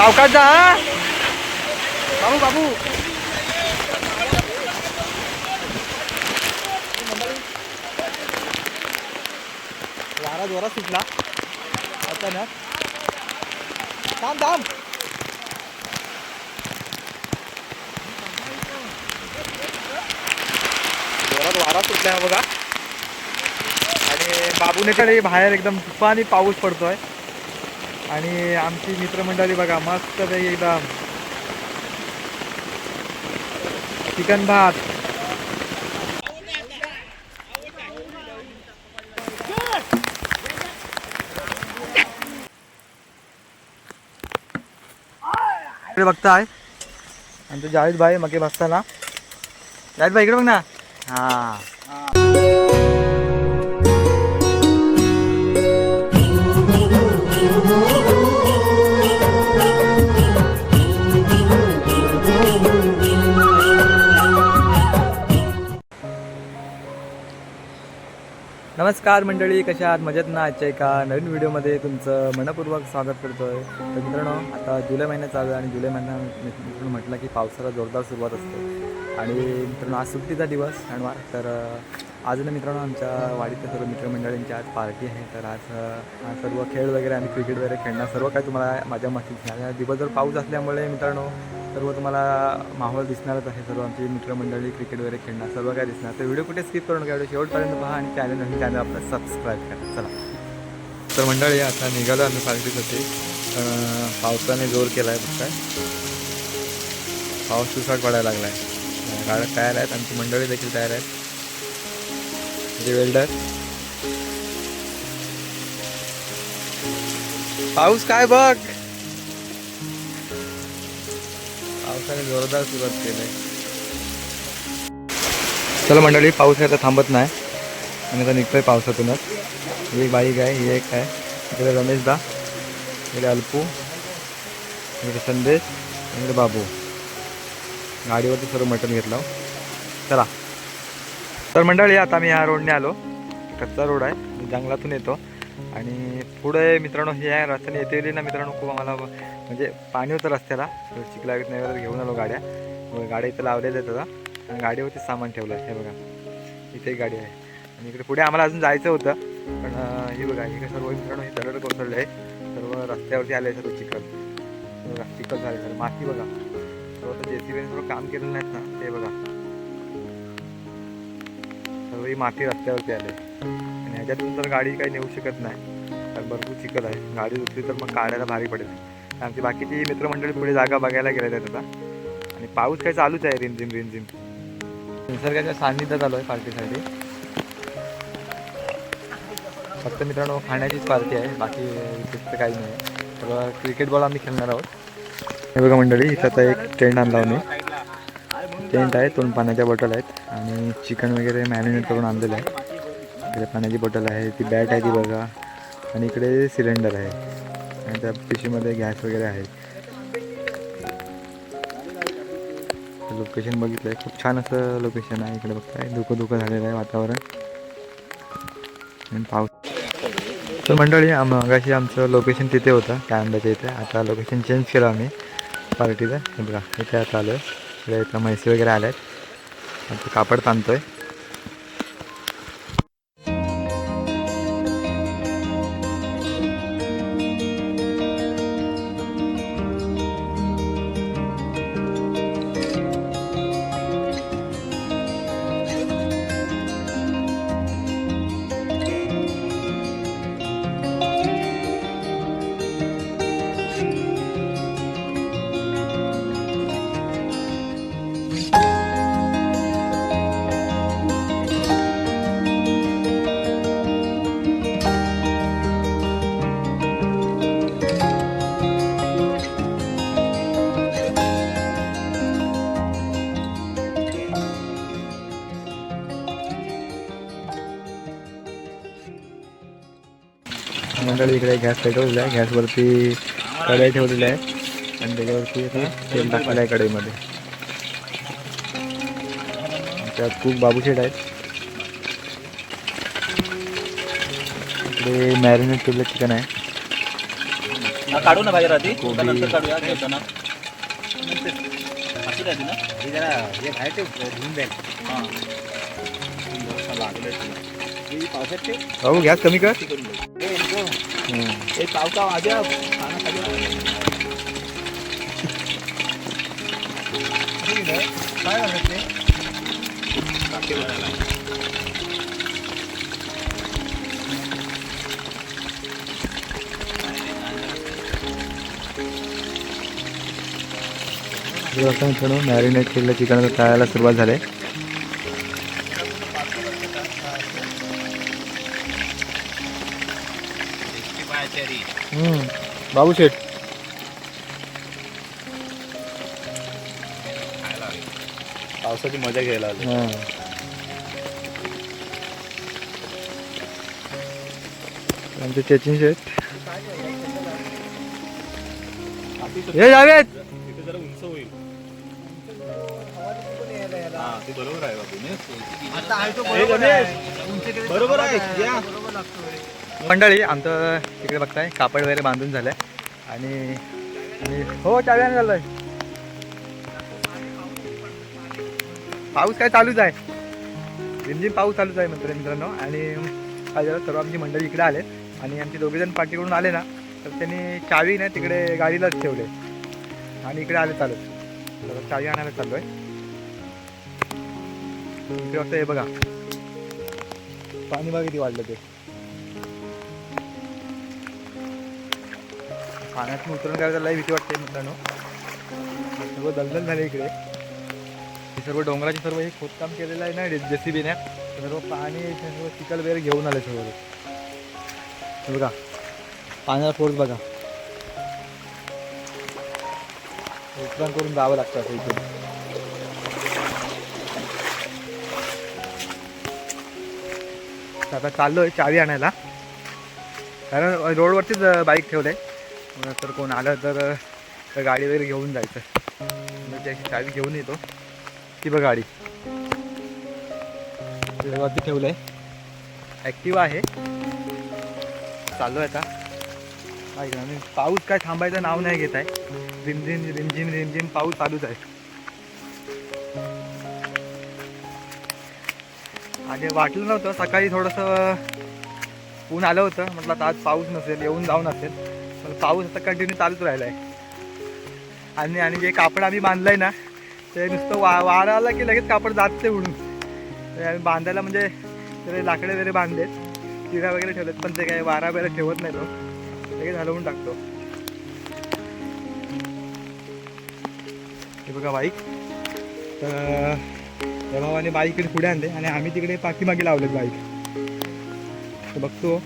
सावकाश जा हा? बाबू बाबू. वारा जोरात सुटला. अचानक थांब थांब. जोरात वारा सुटलाय बघा. आणि बाबूने कडे बाहेर एकदम तुफानी पाऊस पडतोय. आणि आमची मित्रमंडळी बघा मस्त एकदम. चिकन भात. इकडे बघताय. आमचे जावेद भाई मगे बसताना. जावेद भाई इकडे बघ ना. हा. नमस्कार मंडळी कशा आहात? मजेत ना आजच्या एका नवीन व्हिडिओमध्ये तुमचं मनपूर्वक स्वागत करतोय. तर मित्रांनो आता जुलै महिना चालू आहे आणि जुलै महिना मित्रांनो म्हटलं की पावसाला जोरदार सुरुवात असते. आणि मित्रांनो आज सुट्टीचा दिवस शनिवार. तर आज ना मित्रांनो आमच्या वाडीतल्या सर्व मित्रमंडळींची आज पार्टी आहे. तर आज सर्व खेळ वगैरे आणि क्रिकेट वगैरे खेळणार सर्व काही तुम्हाला माझ्या मस्ती दिवसभर पाऊस असल्यामुळे मित्रांनो सर्व तुम्हाला माहोल दिसणारच आहे. सर्व आमची मित्रमंडळी क्रिकेट वगैरे खेळणार सर्व काय दिसणार. तर व्हिडिओ कुठे स्किप करून घ्या व्हिडिओ शेवटपर्यंत पहा आणि चॅनल नवीन चॅनल आपलं सबस्क्राईब करा. चला. तर मंडळी आता निघालो आम्ही पार्टीसाठी. पावसाने जोर केला आहे काय पाऊस सुसाट पडायला लागला आहे गाड्या तयार आहेत. आमची मंडळी देखील तयार आहेत. म्हणजे वेल्डर. पाऊस काय बघ? पावसाने जोरदार सुरुवात केली. चला मंडळी पाऊस आहे आता थांबत नाही. आणि आता निघतोय पावसातूनच. ही एक बाईक आहे ही एक आहे. इकडे रमेश दा इकडे अल्पू इकडे संदेश इकडे बाबू. गाडीवरती सर्व मटण घेतलं हो. चला. तर मंडळी आता मी ह्या रोडने आलो. कच्चा रोड आहे जंगलातून येतो. आणि पुढे मित्रांनो हे आहे रस्त्याने येते ना मित्रांनो खूप आम्हाला म्हणजे पाणी होतं रस्त्याला. तर चिखला नाही वगैरे घेऊन आलो गाड्या. गाड्या इथं लावलेल्या आहेत आता. आणि गाडीवरती सामान ठेवलं आहे. हे बघा इथे एक गाडी आहे. आणि इकडे पुढे आम्हाला अजून जायचं होतं. पण हे बघा हे सर्व मित्रांनो हे दरड कोसळले आहे. सर्व रस्त्यावरती आले सर्व चिखल. बघा चिखल झाले सर माती बघा. सर्व आता जे सी सर्व काम केलेलं नाहीत ना. ते बघा. सर्व ही माती रस्त्यावरती आले आहे ह्याच्यातून तर गाडी काही नेऊ शकत नाही. कारण भरपूर चिखल आहे. गाडी उतरली तर मग काढायला भारी पडेल. आमची बाकीची मित्रमंडळी पुढे जागा बघायला गेलेल्या आहेत आता. आणि पाऊस काही चालूच आहे रिमझिम रिमझिम. निसर्गाच्या सान्निध्यात आलो आहे पार्टीसाठी. फक्त मित्रांनो खाण्याचीच पार्टी आहे. बाकी विशेष तर काही नाही. तर क्रिकेट बॉल आम्ही खेळणार आहोत. हे बघा मंडळी इथं आता एक टेंट आणला आम्ही. टेंट आहे. दोन पाण्याच्या बॉटल आहेत. आणि चिकन वगैरे मॅरिनेट करून आणलेलं आहे. इकडे पाण्याची बॉटल आहे ती बॅट आहे ती बघा. आणि इकडे सिलेंडर आहे. आणि त्या पिशवीमध्ये गॅस वगैरे आहे. लोकेशन बघितलं आहे खूप छान असं लोकेशन आहे. इकडे बघताय. धुकं धुकं झालेलं आहे वातावरण. आणि पाऊस. तर मंडळी मगाशी आमचं लोकेशन तिथे होतं त्या आंब्याच्या इथे. आता लोकेशन चेंज केलं आम्ही. पार्टीचं हे बघा इथे आता आलो आहे इकडे इथं म्हैसी वगैरे आल्या आहेत आता कापड ताणतोय. आहे इकडे गॅस पेटवलेला आहे गॅसवरती कढई ठेवलेली आहे आणि त्याच्यावरती तेल टाकलेलं आहे कढईमध्ये त्यात खूप बाबूशेट आहेत इकडे मॅरिनेट केलेलं चिकन आहे हा, काढू ना बाहेर आधी। काढूया ना। हे हे। धुवून जाईल हाँ हे गॅस कमी कर। हे खाना खाली काय म्हणत ते? टाके भरायला. हे बघा मित्रांनो मॅरिनेट केलेलं चिकन तळायला सुरुवात झाली. हम्म. बाबू शेठ पावसाची मजा घ्यायला आली हां आमचे चेचिन शेठ हे जावेद तिथे जरा उंच होईल हा ते बरोबर आहे बाबू ने. आता आहे तो हे बरोबर आहे. बरोबर या. बरोबर. मंडळी आमचं तिकडे बघताय कापड वगैरे बांधून झालंय. आणि आणि- हो चाव्याने आणायला आहे पाऊस काय चालूच आहे. रिमझिम पाऊस चालूच आहे मित्र मित्रांनो. आणि काय झालं सर्व आमची मंडळी इकडे आले आणि आमचे दोघेजण पार्टीकडून आले ना तर त्यांनी चावी ना तिकडे गाडीलाच ठेवले. आणि इकडे आले चालत. तर चावी आणायला चाललोय. इकडे वाटतं हे बघा. पाणी बघा किती वाढलं ते. पाण्यातून उतरून काय लई भीती वाटते मित्रांनो. सर्व दलदल झाले इकडे. हे सर्व डोंगराचे सर्व हे खोदकाम केलेलं आहे ना जेसीबीने. सर्व पाणी सर्व चिखल वगैरे घेऊन आले सर्व हे बघा पाण्याचा फोर्स बघा. उतरण करून जावं लागतं असं इकडे. आता चाललो आहे चावी आणायला. कारण रोडवरतीच बाईक ठेवलं आहे तर कोण आलं तर गाडी वगैरे घेऊन जायचं. मग त्याची चावी घेऊन येतो. ती बघ गाडी. वरती ठेवलं आहे ॲक्टिवा आहे. चालू आहे आता. ऐक ना, पाऊस काय थांबायचं नाव नाही घेत आहे. रिमझिम रिमझिम रिमझिम पाऊस चालूच आहे. आणि वाटलं नव्हतं सकाळी थोडंसं ऊन आलं होतं. म्हटलं आता आज पाऊस नसेल येऊन जाऊन असेल. पाऊस आता कंटिन्यू चालूच राहिला आहे आणि आणि जे कापड आम्ही बांधलं आहे ना ते नुसतं वा वाढायला की लगेच कापड जात ते उडून. ते आम्ही बांधायला म्हणजे ते लाकडे वगैरे बांधलेत चिरा वगैरे ठेवलेत पण ते काय वारा वगैरे ठेवत नाही तो. लगेच हलवून टाकतो. हे बघा बाईक तर त्या भावाने बाईक इकडे पुढे आणले आणि आम्ही तिकडे पाठीमागे लावलेत बाईक तर बघतो.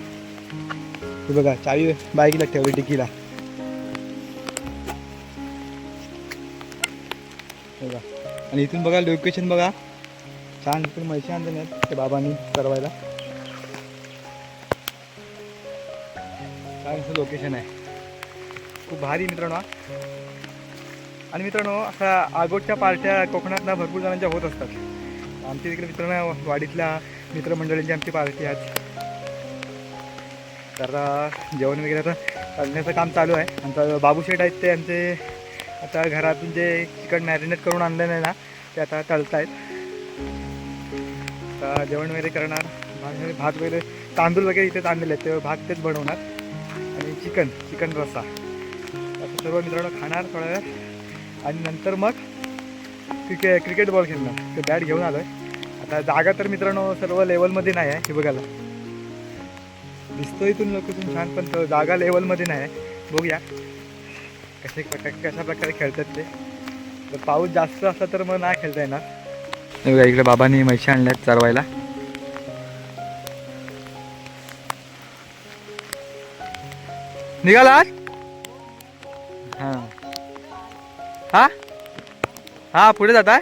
हे बघा चावी बाईकला ठेवली डिकीला. बघा. आणि इथून बघा लोकेशन बघा. छान इथून मैसे आणले नाहीत ते बाबांनी करवायला. छान असं लोकेशन आहे. खूप भारी मित्रांनो आणि मित्रांनो असा आगोटच्या पार्ट्या कोकणात ना भरपूर जणांच्या होत असतात. आमच्या तिकडे मित्रांनो वाडीतल्या मित्रमंडळींची आमची पार्टी आहे. तर जेवण वगैरे आता करण्याचं काम चालू आहे. आमचं बाबू शेठ आहेत ते आमचे आता घरातून जे चिकन मॅरिनेट करून आणलेलं आहे ना ते आता तळत आहेत तर जेवण वगैरे करणार भात भात वगैरे तांदूळ वगैरे इथेच आणलेले आहेत ते भात तेच बनवणार. आणि चिकन चिकन रस्सा. आता सर्व मित्रांनो खाणार थोडा वेळ. आणि नंतर मग क्रिके क्रिकेट बॉल खेळणार. ते बॅट घेऊन आलो आहे आता जागा तर मित्रांनो सर्व लेवलमध्ये नाही आहे हे बघायला. दिसतो इथून लोकेशन छान पण तो जागा लेवलमध्ये नाही. आहे बघूया. कसे कशा प्रकारे खेळतात ते. तर पाऊस जास्त असला तर मग नाही खेळता येणार. बघा इकडे बाबांनी म्हशी आणल्यात चरवायला. निघाला? हां. हा? हा पुढे जाताय?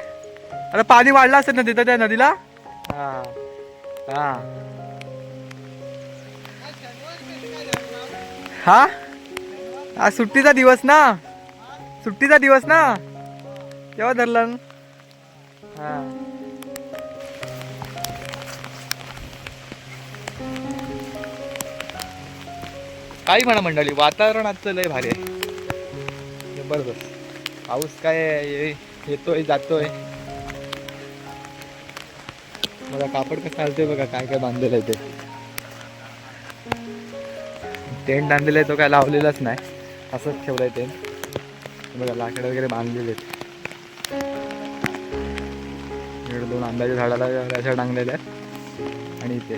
आता पाणी वाढलं असेल ना तिथं त्या नदीला? हा. हा. हा? आज सुट्टीचा दिवस ना? सुट्टीचा दिवस ना? केव्हा धरलं? हा. काही म्हणा मंडळी वातावरण आजचं लय भारी आहे. जबरदस्त. पाऊस काय येतोय जातोय. बघा कापड कसं चालतंय बघा काय काय बांधलेलं आहे ते. टेंट आणलेला आहे तो काय लावलेलाच नाही. असंच ठेवलाय टेंट. बघा लाकडं वगैरे बांधलेले आहेत. इकडे दोन आंब्याच्या झाडाला अशा टांगलेल्या आहेत. आणि इथे.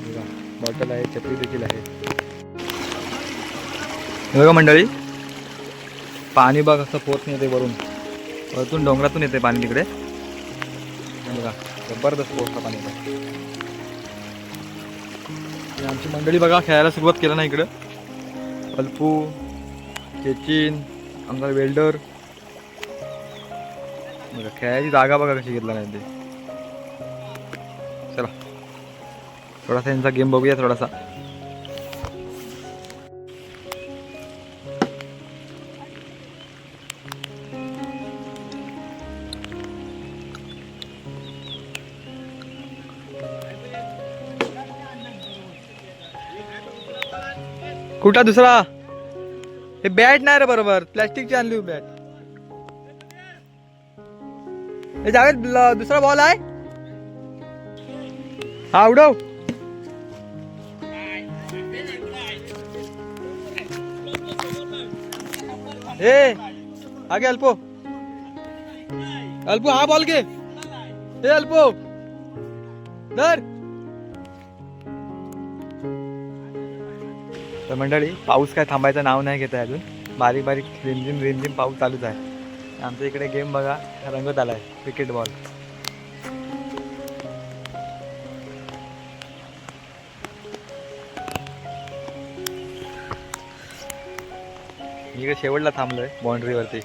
बघा बॉटल आहे छत्री देखील आहे. बघा मंडळी पाणी बघ असं पोत येते वरून. वरतून डोंगरातून येते पाणी तिकडे. बघा जबरदस्त पोचतं पाणी आमची मंडळी बघा खेळायला सुरुवात केलं ना इकडं. अल्पू चेचिन आमचा वेल्डर. बघा खेळायची जागा बघा कशी घेतला नाही ते. चला. थोडासा यांचा गेम बघूया थोडासा. कुठला दुसरा. हे बॅट नाही रे बरोबर. प्लॅस्टिकची आणली बॅट हे जावेद दुसरा बॉल आहे? हा उडव. हे आगे अल्पो. अल्पो हा बॉल घे. हे अल्पो. धर. तर मंडळी पाऊस काय थांबायचं नाव नाही घेत आहे अजून. बारीक बारीक रिमझिम रिमझिम पाऊस चालूच आहे. आमच्या इकडे गेम बघा रंगत आलाय क्रिकेट बॉल मी इकडे शेवटला थांबलोय बाउंड्रीवरती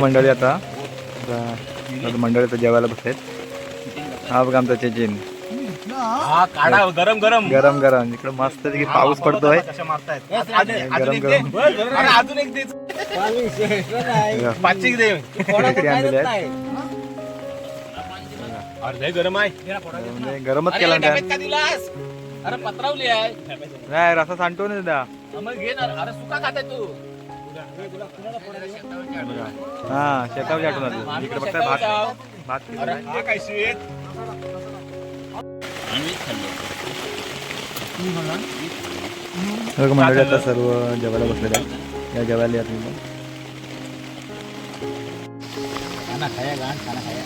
मंडळी आता मंडळी आता जेवायला बसलेत. हा हा काढा गरम गरम. गरम गरम. इकडे मस्त पाऊस पडतोय. कशा मारतायत. गरम गरम. अरे अजून एक दे. दे. आणलेली गरम आहे. गरमच केला अरे पत्रावली आहे. नाही रसा सांडतो ना द्या मग घे ना. अरे सुका खाताय तू. हा शेतावरची आठवण आली. इकडे बघताय भात. भात काय स्वीट बघा मंडळी आता सर्व जेवायला बसलेले आहेत या जेवायला या तुम्ही. खाना खाया गाण खाना खाया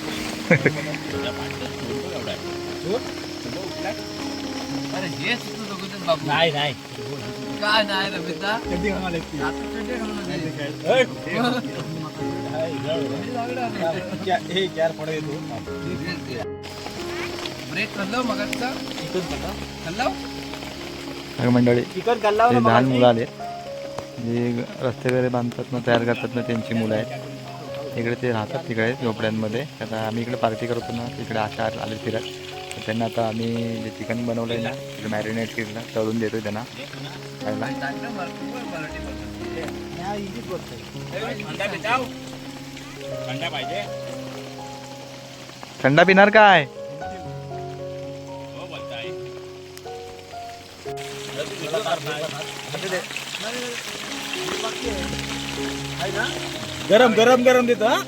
अरे हे बाबू नाही नाही काय नाही कधी खाणार. हे चार पडे येतो मगाचा मंडळी ते लहान मुलं आले जे रस्ते वगैरे बांधतात ना तयार करतात ना त्यांची मुलं आहेत. इकडे ते राहतात तिकडे झोपड्यांमध्ये. आता आम्ही इकडे पार्टी करतो ना तिकडे आशा आले फिरत. तर त्यांना आता आम्ही जे चिकन बनवलं आहे ना तिकडे मॅरिनेट केलं तळून देतो त्यांना. खायला. थंडा पिणार काय? गरम गरम गरम देतो हा?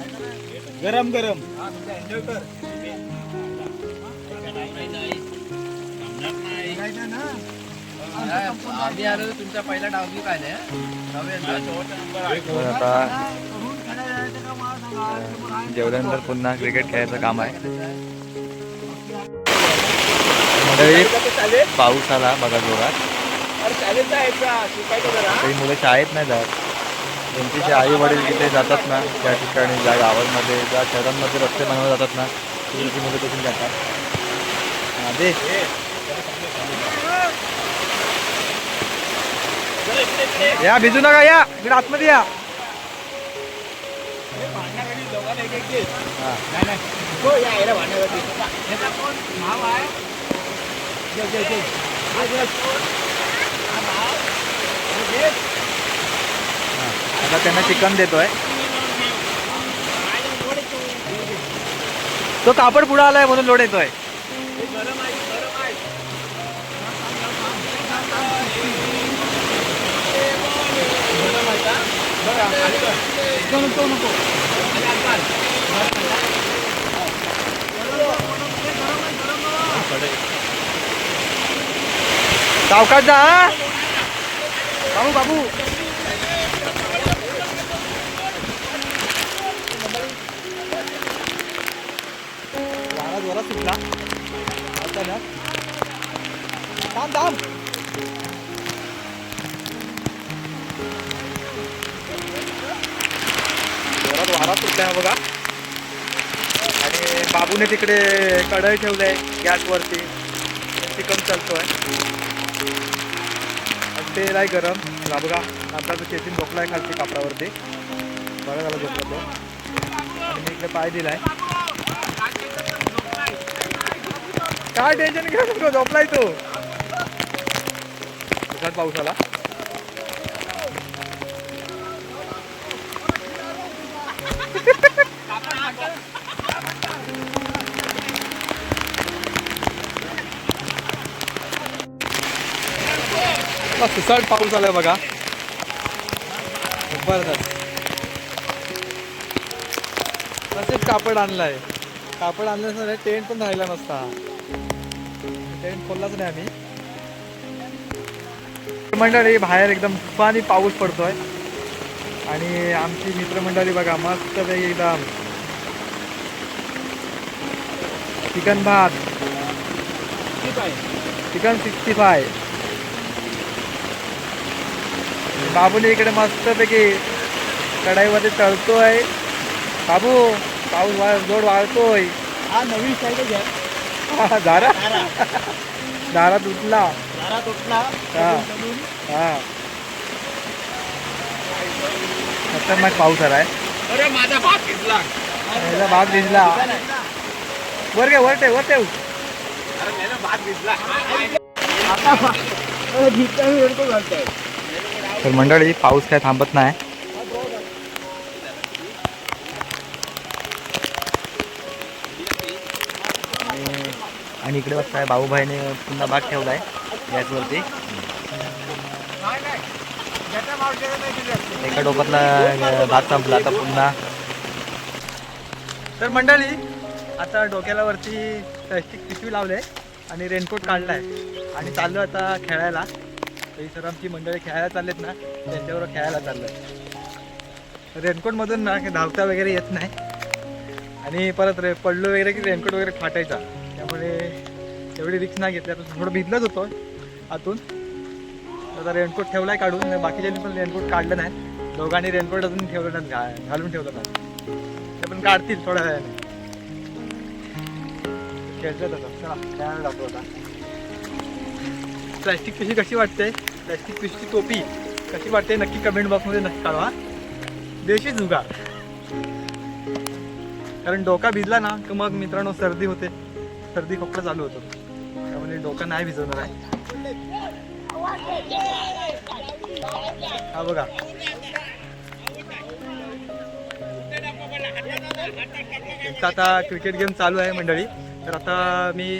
गरम गरम. काय, आम्ही आलो तुमचा पहिला डाव काय आता अं, जेवल्यानंतर पुन्हा क्रिकेट खेळायचं काम आहे. मंडळी पाऊस आला बघा जोरात. काही मुलं शाळेत नाही जात. त्यांची जे आई वडील तिथे जातात ना त्या ठिकाणी ज्या गावांमध्ये ज्या शहरांमध्ये रस्ते बनवले जातात ना तिथे मुलं तिथून जातात. हा, दे. या भिजू नका या. इकडे आतमध्ये या. आता त्यांना चिकन देतोय. तो कापड पुढे आलाय म्हणून लोड येतोय. नको सावकाश जा बाबू बाबू. वारा जोरात सुटला. थांब थांब. जोरात वारा सुटला बघा. आणि बाबूने तिकडे कढई ठेवलंय गॅसवरती. चिकन चालतोय. आणि तेल आहे गरम. ला बघा आता तो झोपला आहे खालची कापडावरती. बघा झाला झोपला तो. आणि मी इकडे पाय दिलाय. काय टेन्शन घेऊ नको झोपलाय तो? तुझ्यात पाऊस आला. सुसाट पाऊस आलाय बघा. जबरदस्त तसेच कापड आणलाय. कापड आणलं नसतं टेंट पण राहिला नसता. टेंट खोललाच नाही आम्ही. मंडळी बाहेर एकदम तुफानी पाऊस पडतोय. आणि आमची मित्रमंडळी बघा मस्त एकदम. चिकन भात. चिकन सिक्स्टी फाय बाबूने इकडे मस्तपैकी कढाईमध्ये तळतोय बाबू पाऊस वा जोड वाळतोय. हा नवीन घ्या हा, दारा दारात उठला. दारात उठला. हा. हा. खतरनाक पाऊस आलाय अरे माझा भात घेतला भाग भिजला. वर घे वर ठेव वर ठेव. अरे भात घेतला तर मंडळी पाऊस काय थांबत नाही. आणि- इकडे बघताय भाऊभाईने पुन्हा भाग ठेवलाय गॅसवरती. एका डोक्यातला भात संपला. आता पुन्हा तर मंडळी आता डोक्याला वरती प्लॅस्टिक पिशवी लावले आणि रेनकोट काढलाय. आणि चाललो आता खेळायला. तरी सर आमची मंडळी खेळायला चाललेत ना त्यांच्याबरोबर खेळायला चाललोय. रेनकोटमधून ना धावता वगैरे येत नाही. आणि परत रे पडलो वगैरे की रेनकोट वगैरे फाटायचा. त्यामुळे एवढी रिक्स नाही घेतली. आता थोडं भिजलंच होतो आतून. तर आता रेनकोट ठेवलाय काढून बाकीच्यांनी पण रेनकोट काढलं नाही. दोघांनी रेनकोट अजून ठेवलं नाही घा घालून ठेवलं नाही. ते पण काढतील थोड्या वेळाने. खेळतात आता चला खेळायला जातो आता. प्लॅस्टिक पिशवी कशी वाटते? प्लॅस्टिक पिशवीची टोपी कशी वाटते? नक्की कमेंट बॉक्समध्ये नक्की कळवा. देशी जुगार कारण डोका भिजला ना तर मग मित्रांनो सर्दी होते. सर्दी खोकला चालू होतो. त्यामुळे डोका नाही भिजवणार आहे. हा बघा. आता क्रिकेट गेम चालू आहे मंडळी. तर आता मी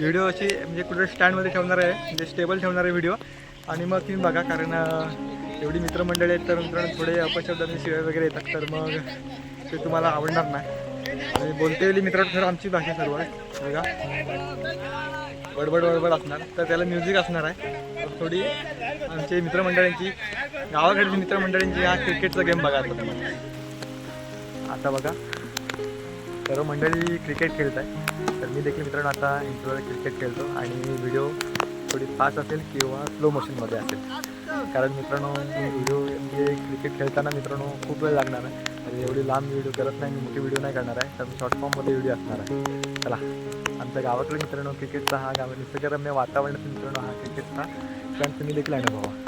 व्हिडिओ अशी म्हणजे कुठे स्टँडमध्ये ठेवणार आहे म्हणजे स्टेबल ठेवणार आहे व्हिडिओ. आणि मग तुम्ही बघा कारण एवढी मित्रमंडळी आहेत तर मित्रांनो थोडे अपशब्दांनी शिवाय वगैरे येतात तर मग ते तुम्हाला आवडणार नाही. आणि बोलते वेळी मित्र खरं आमची भाषा सर्व आहे. बघा. बडबड बडबड असणार. तर त्याला म्युझिक असणार आहे. थोडी आमची मित्रमंडळींची गावाकडची मित्रमंडळींची हा क्रिकेटचा गेम बघा आता आता बघा. सर्व मंडळी क्रिकेट खेळत आहे तर मी देखील मित्रांनो आता इंट्रोवर क्रिकेट खेळतो आणि व्हिडिओ थोडी फास्ट असेल किंवा स्लो मोशनमध्ये असेल. कारण मित्रांनो व्हिडिओ म्हणजे क्रिकेट खेळताना मित्रांनो खूप वेळ लागणार आहे. आणि एवढी लांब व्हिडिओ करत नाही मी मोठी व्हिडिओ नाही करणार आहे. तर मी शॉर्ट फॉर्ममध्ये व्हिडिओ असणार आहे. चला आमच्या गावाकडे मित्रांनो क्रिकेटचा हा गाव निसर्गरम्य वातावरणात मित्रांनो हा क्रिकेटचा क्षण तुम्ही देखील अनुभवा.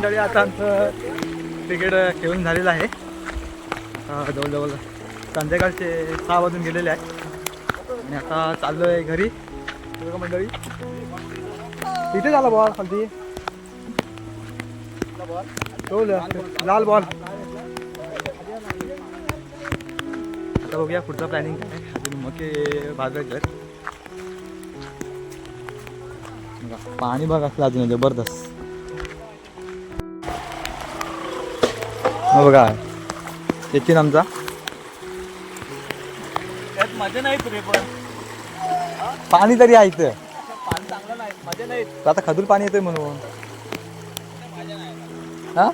मंडळी आता आमचं तिकीट घेऊन झालेलं आहे. जवळजवळ संध्याकाळचे सहा वाजून गेलेले आहे. आणि आता चाललो आहे घरी मंडळी. इथे झाला बॉल खालती. तो ल- लाल बॉल. आता बघूया पुढचा प्लॅनिंग काय अजून मके भाजायचे आहेत. पाणी बघ असलं अजून जबरदस्त. हो बघा. सचिन आमचा. त्यात मजा नाही रे पण. पाणी तरी आहे इथं. पाणी चांगलं नाही मजा नाही आता खदूर पाणी येतोय म्हणून. हा?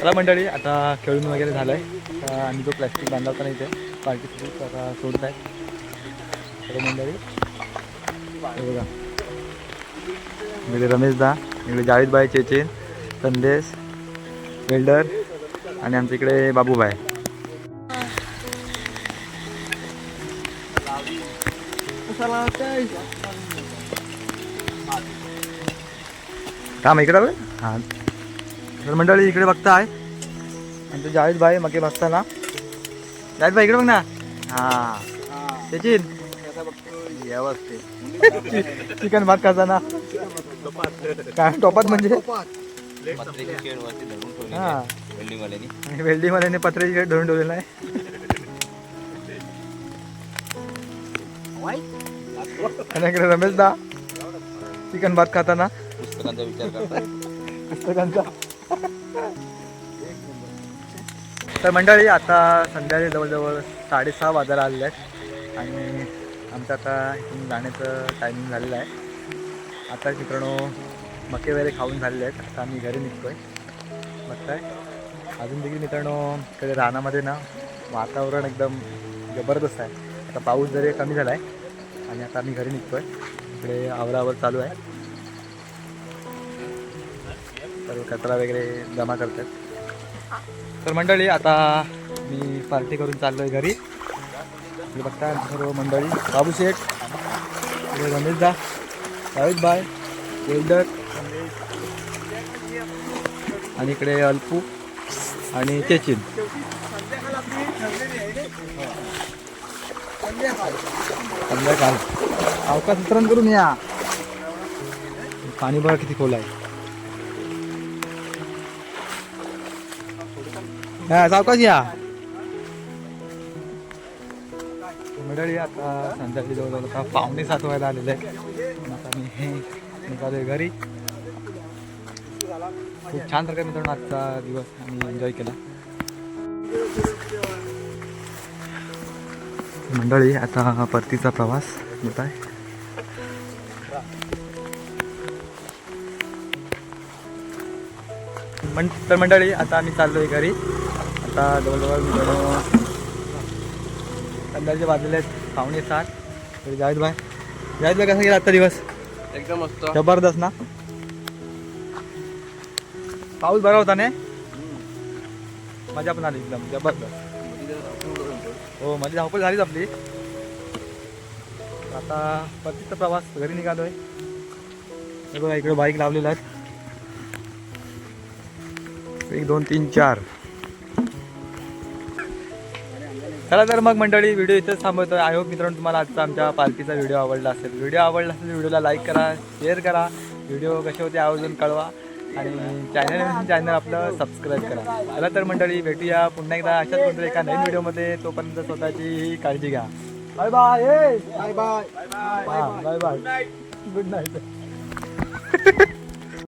चला मंडळी आता खेळून वगैरे झालंय. आता आम्ही जो प्लॅस्टिक बांधला होता ना इथे पार्टी आता सोडत आहे. चला मंडळी. बघा. इकडे रमेश दा इकडे जावेदबाई चेचेन संदेश वेल्डर आणि आमच्या इकडे बाबूबाय काम इकडे बघ हां. तर मंडळी इकडे बघताय. आमचे जावेद भाई मगे बसताना जावेद भाई इकडे बघ ना. हां. त्याची व्यवस्थित चिकन भात खाताना. काय टोपात म्हणजे? हां. वेल्डिंग वाल्याने पत्र्याची शेड धरून ठेवलेला आहे. रमेश दा चिकन भात खाताना. पुस्तकांचा विचार करतात. पुस्तकांचा. तर मंडळी आता संध्याकाळी जवळजवळ साडेसहा वाजायला आलेले आहेत. आणि आमचं आता इथून जाण्याचं टायमिंग झालेलं आहे. आता मित्रांनो मके वगैरे खाऊन झालेले आहेत. आता आम्ही घरी निघतो आहे. मग काय अजून देखील मित्रांनो इकडे रानामध्ये ना वातावरण एकदम जबरदस्त आहे. आता पाऊस जरी कमी झाला आहे आणि आता आम्ही घरी निघतो आहे इकडे आवरावर चालू आहे. तर कचरा वगैरे जमा करतात. तर मंडळी आता मी पार्टी करून चाललो आहे घरी. इकडे बघता सर्व मंडळी. बाबू शेठ इकडे रमेश दा जावेद बाय वेल्डर आणि इकडे अल्पू आणि चेचिन संध्याकाळ. अवकाश वितरण करून या. पाणी बघा किती खोल आहे. हा सावकाश या. मंडळी आता संध्याकाळी जवळजवळ आता पाहुणे सात व्हायला आलेले आहेत. आता मी हे निघालो आहे घरी. खूप छान प्रकारे मित्रांनो आजचा दिवस आम्ही एन्जॉय केला. मंडळी आता परतीचा प्रवास होत आहे. मं तर मंडळी आता आम्ही चाललो आहे घरी. आता जवळजवळ मित्रांनो संध्याचे वाजलेले आहेत पावणे सात. तरी जावेद भाई. जावेद भाई कसा गेला आजचा दिवस? एकदम मस्त. जबरदस्त ना? पाऊस बरा होता ने? मजा पण आली एकदम जबरदस्त. हो माझी धावपळ झालीच आपली. आता परतीचा प्रवास घरी निघालोय. बघा इकडे बाईक लावलेला आहे एक दोन तीन चार. चला तर मग मंडळी व्हिडिओ इथंच थांबवतो आय होप मित्रांनो तुम्हाला आजचा आमच्या पालखीचा व्हिडिओ आवडला असेल. व्हिडिओ आवडला असेल व्हिडिओला लाईक करा शेअर करा. व्हिडिओ कसे होते आवर्जून कळवा. आणि चॅनल चॅनल आपलं सबस्क्राईब करा. चला तर मंडळी भेटूया पुन्हा एकदा. अशाच कोणत्या एका नवीन व्हिडिओमध्ये तोपर्यंत स्वतःची काळजी घ्या. Bye bye bye bye bye bye good night